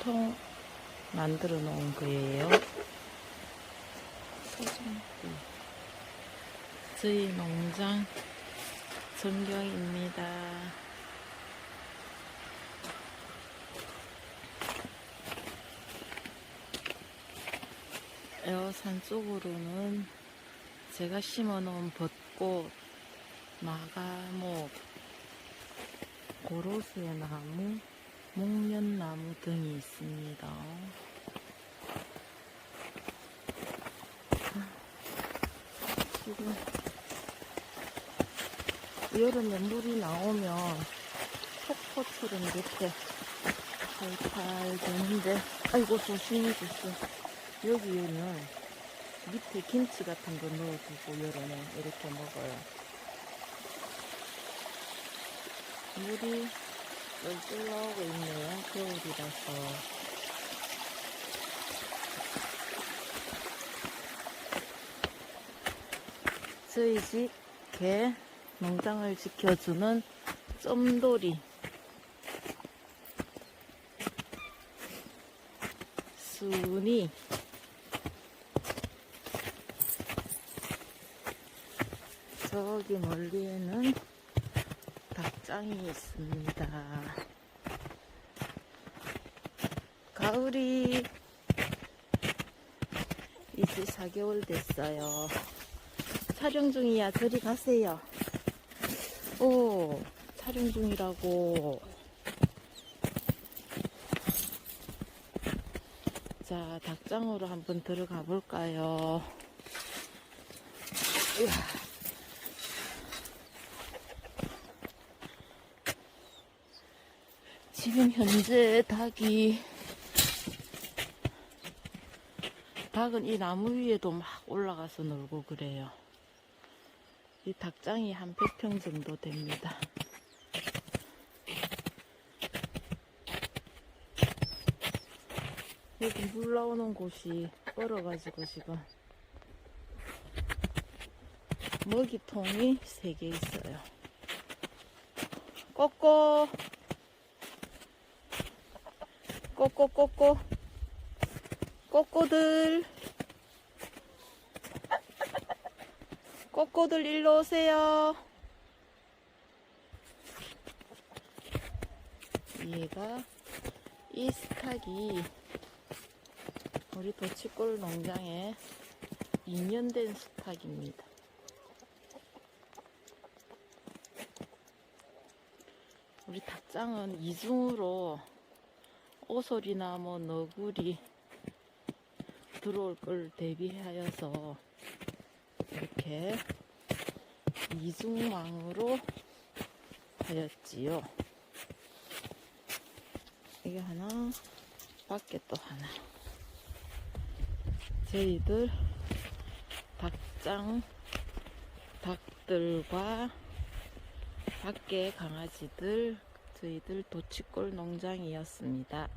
통 만들어 놓은 거예요. 저희 농장 전경입니다. 에어산 쪽으로는 제가 심어 놓은 벚꽃, 마가목, 고로쇠 나무, 목련나무 등이 있습니다. 지금 여름에 물이 나오면 폭포처럼 이렇게 팔팔 되는데 아이고 조심히 주세요. 여기에는 밑에 김치 같은 거 넣어두고 여름에 이렇게 먹어요. 물이 쫄쫄 나오고 있네요. 겨울이라서. 저희 집 개 농장을 지켜주는 쫌돌이 순이 저기 멀리에는 닭장이 있습니다. 가을이 이제 4개월 됐어요. 촬영 중이야. 저리 가세요. 오, 촬영 중이라고. 자, 닭장으로 한번 들어가 볼까요? 이야. 지금 현재 닭이 닭은 이 나무 위에도 막 올라가서 놀고 그래요. 이 닭장이 한 100평 정도 됩니다. 여기 물 나오는 곳이 얼어가지고 지금 먹이통이 3개 있어요. 꼬꼬 꼬꼬꼬꼬 꼬꼬들 꼬꼬들 일로 오세요. 얘가 이 스탁이 우리 도치골 농장에 2년 된 스탁입니다. 우리 닭장은 이중으로 오솔이나 뭐 너구리 들어올 걸 대비하여서 이렇게 이중망으로 하였지요. 이게 하나, 밖에 또 하나. 저희들 닭장, 닭들과 밖에 강아지들, 저희들 도치골 농장이었습니다.